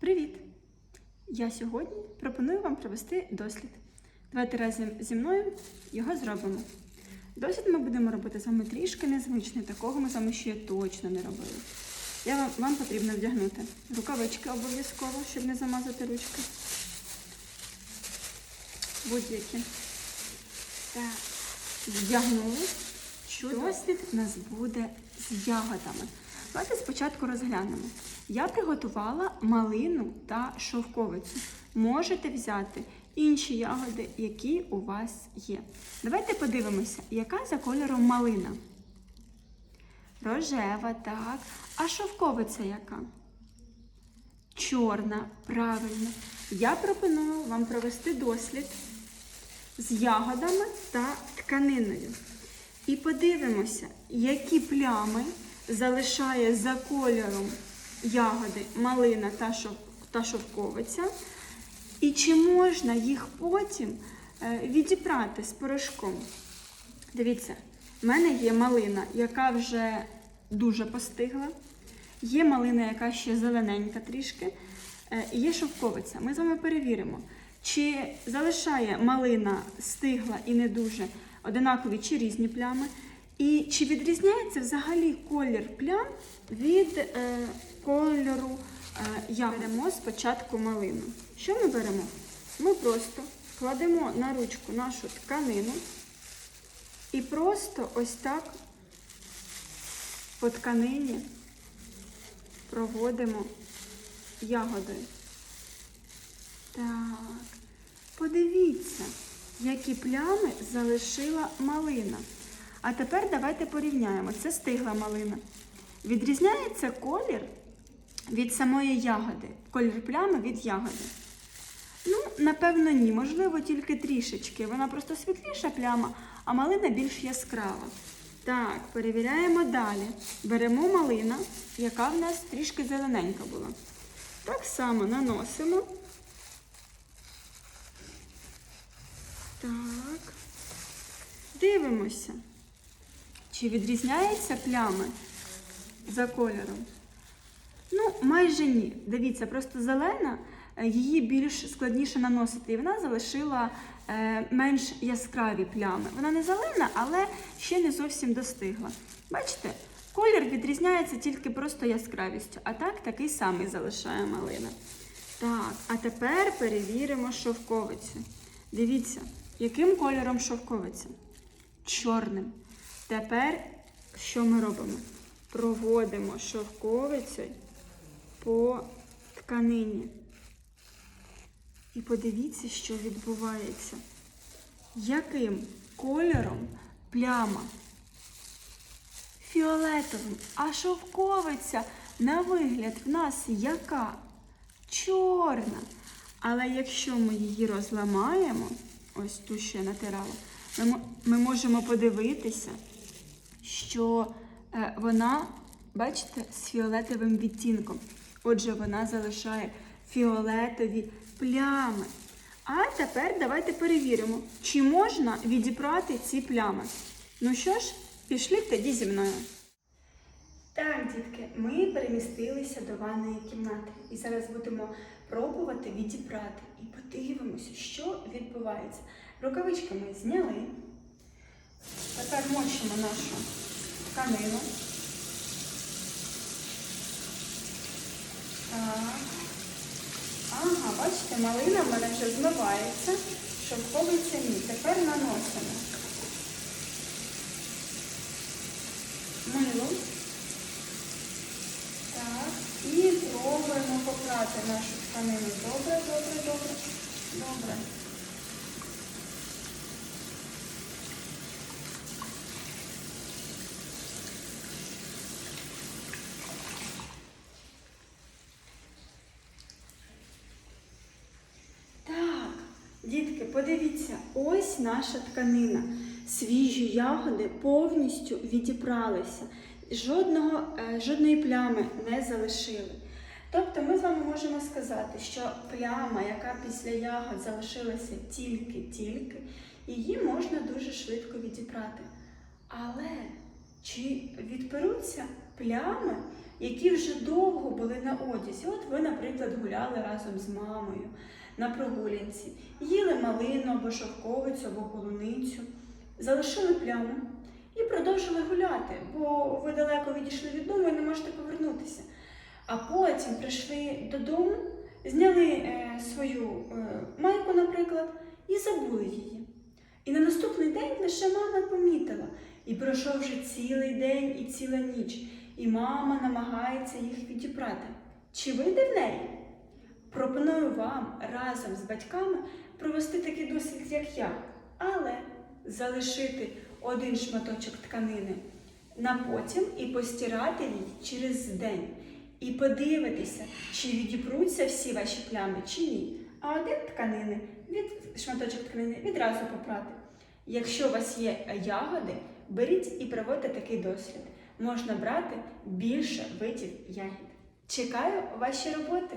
Привіт! Я сьогодні пропоную вам провести дослід. Давайте разом зі мною його зробимо. Дослід ми будемо робити з вами трішки незвичний, такого ми з вами ще точно не робили. Я вам, вам потрібно вдягнути рукавички обов'язково, щоб не замазати ручки. Будь-які. Так. Вдягнули. Чудо. Дослід у нас буде з ягодами. Давайте спочатку розглянемо. Я приготувала малину та шовковицю. Можете взяти інші ягоди, які у вас є. Давайте подивимося, яка за кольором малина. Рожева, так. А шовковиця яка? Чорна, правильно. Я пропоную вам провести дослід з ягодами та тканиною. І подивимося, які плями залишає за кольором ягоди малина та, шов, та шовковиця. І чи можна їх потім е, відібрати з порошком? Дивіться, в мене є малина, яка вже дуже постигла. Є малина, яка ще зелененька трішки. е, є шовковиця. Ми з вами перевіримо, чи залишає малина стигла і не дуже одинакові чи різні плями. І чи відрізняється взагалі колір плям від е, кольору е? Беремо спочатку малину. Що ми беремо? Ми просто кладемо на ручку нашу тканину і просто ось так по тканині проводимо ягодою. Так, подивіться, які плями залишила малина. А тепер давайте порівняємо. Це стигла малина. Відрізняється колір від самої ягоди. Колір плями від ягоди. Ну, напевно, ні. Можливо, тільки трішечки. Вона просто світліша пляма, а малина більш яскрава. Так, перевіряємо далі. Беремо малина, яка в нас трішки зелененька була. Так само наносимо. Так. Дивимося. Чи відрізняються плями за кольором? Ну, майже ні. Дивіться, просто зелена, е, її більш складніше наносити, і вона залишила е, менш яскраві плями. Вона не зелена, але ще не зовсім достигла. Бачите, колір відрізняється тільки просто яскравістю, а так такий самий залишає малина. Так, а тепер перевіримо шовковицю. Дивіться, яким кольором шовковиця? Чорним. Тепер що ми робимо? Проводимо шовковицею по тканині. І подивіться, що відбувається. Яким кольором пляма? Фіолетовим. А шовковиця на вигляд в нас яка? Чорна. Але якщо ми її розламаємо, ось ту ще натирала, ми, ми можемо подивитися, що е, вона, бачите, з фіолетовим відтінком. Отже, вона залишає фіолетові плями. А тепер давайте перевіримо, чи можна відібрати ці плями. Ну що ж, пішли тоді зі мною. Так, дітки, ми перемістилися до ванної кімнати і зараз будемо пробувати відібрати і подивимося, що відбувається. Рукавички ми зняли. Тепер мочимо нашу тканину. Так. Ага, бачите, малина в мене вже змивається, шовковиця ні. Тепер наносимо мило. Так. І пробуємо попрати нашу тканину. Добре, добре, добре. Добре. Так, дітки, подивіться, ось наша тканина. Свіжі ягоди повністю відібралися. Жодного, е, жодної плями не залишили. Тобто ми з вами можемо сказати, що пляма, яка після ягод залишилася тільки-тільки, її можна дуже швидко відібрати. Але чи відберуться плями які вже довго були на одязі. От ви, наприклад, гуляли разом з мамою на прогулянці, їли малину або шовковицю, або полуницю, залишили пляму і продовжили гуляти, бо ви далеко відійшли від дому і не можете повернутися. А потім прийшли додому, зняли е, свою е, майку, наприклад, і забули її. І на наступний день лише мама помітила. І пройшов вже цілий день і ціла ніч, і мама намагається їх відібрати. Чи вийде в неї? Пропоную вам разом з батьками провести такий досвід, як я, але залишити один шматочок тканини на потім і постирати її через день. І подивитися, чи відібруться всі ваші плями, чи ні. А один тканини від шматочок тканини відразу попрати. Якщо у вас є ягоди, беріть і проводьте такий дослід. Можна брати більше видів ягід. Чекаю ваші роботи.